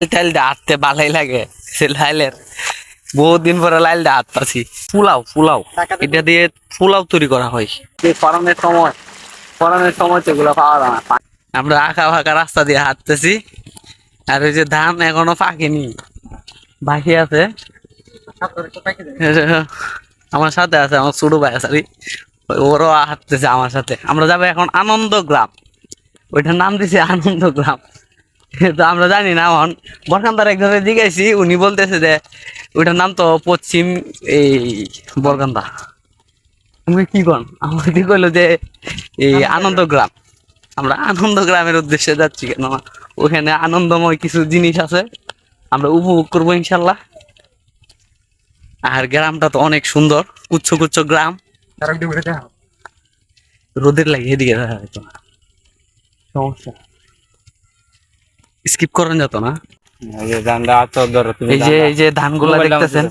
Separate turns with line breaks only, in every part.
Tile দিয়ে হাঁটতে ভালোই লাগে সে লাইলের বহুত দিন পরে লাইল দিয়ে হাত পাচ্ছি পোলাও পোলাও। এটা দিয়ে পোলাও তৈরি করা হয়। যে সময় ফরমের সময় সেগুলো পাওয়া যায় না। আমরা আঁকা ফাঁকা রাস্তা দিয়ে হাঁটতেছি আর ওই যে ধান এখনও পাকেনি। বাকি আছে। আমার সাথে আছে আমার ছোট ভাই সরি ওরও হাঁটতেছে আমার সাথে। আমরা যাব এখন আনন্দ গ্রাম ওইটার নাম দিছে আনন্দ গ্রাম তো আমরা জানি না এখন। বরকান্দার একজনের জিজ্ঞাসি উনি বলতেছে যে ওইটার নাম তো পশ্চিম এই বরকান্দা তুমি কি কন? আমাকে কইলো যে এই আনন্দ গ্রাম আমরা আনন্দ গ্রামের উদ্দেশ্যে যাচ্ছি কেন? ওখানে আনন্দময় কিছু জিনিস আছে আমরা উপভোগ করব ইনশাল্লাহ। আর গ্রামটা তো অনেক সুন্দর কুচ্ছ কুচ্ছ গ্রাম। রোদের লাগে এদিকে দেখা যেত না। সমস্যা। স্কিপ করেন যেত না। এই যে এই যে ধানগুলা দেখতেছেন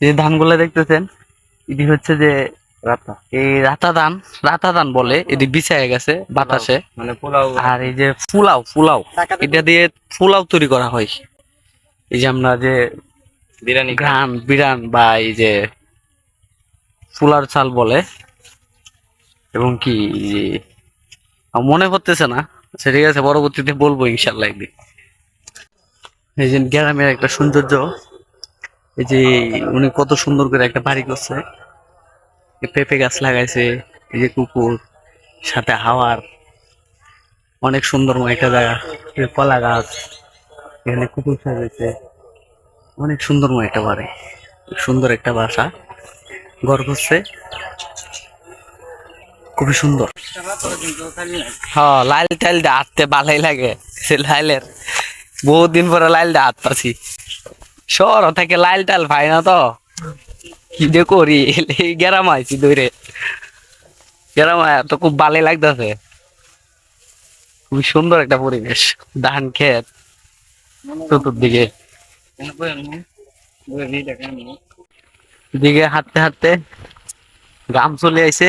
যে ধানগুলা দেখতেছেন এটি হচ্ছে যে এই রাতা। ধান রাতা ধান বলে এটি বিছায় গেছে বাতাসে।
মানে পোলাও।
আর এই যে ফুলাও ফুলাও এটা দিয়ে ফুলাও তৈরি করা হয়। এই যে আমরা যে
বিরিয়ানি
ঘ্রাণ বিরান বা এই যে ফুলার চাল বলে এবং কি মনে পড়তেছে না। আচ্ছা ঠিক আছে, পরবর্তীতে বলব ইনশাল্লাহ একদিন। এই যে গ্রামের একটা সৌন্দর্য, এই যে উনি কত সুন্দর করে একটা বাড়ি করছে। পেঁপে গাছ লাগাইছে, এই যে কুকুর, সাথে হাওয়ার, অনেক সুন্দরময় একটা জায়গা। কলা গাছ, এখানে কুকুর সাজাইছে। অনেক সুন্দরময় একটা বাড়ি, সুন্দর একটা বাসা, ঘর করছে। খুবই সুন্দর। হ্যাঁ লাইল টাইল দিয়ে হাঁটতে ভালোই লাগে, সে লাইলের। বহুত দিন পরে লাইল দিয়ে হাত পাচ্ছি শহর থেকে লাইল টাইল পাই না তো। কি যে করি? গেরাম আইছি দূরে। গেরাম তো খুব ভালোই লাগতেছে। খুবই সুন্দর একটা পরিবেশ, ধান ক্ষেত, চতুর্দিকে। দিকে হাঁটতে হাঁটতে গ্রাম চলে আইছে।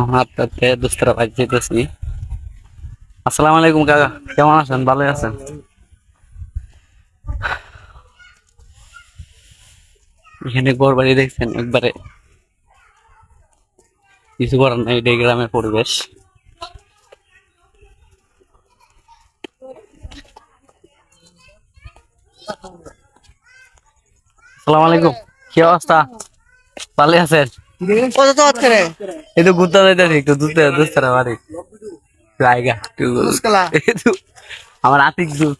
আপনার দুস্তরা ভাই যেতেছি আসসালামু আলাইকুম, কাকা। কেমন আছেন? ভালো আছেন? এখানে ঘর বাড়ি দেখছেন একবারে। কিছু করার নাই, এটাই গ্রামের পরিবেশ। আসসালামু আলাইকুম। কি অবস্থা? ভালো আছেন?
কত তো হাত করে
এই তো ঘুরতে ঠিক একটু দুধ দুস্তার বাড়ি। জায়গা তো আমার আতিক দুধ।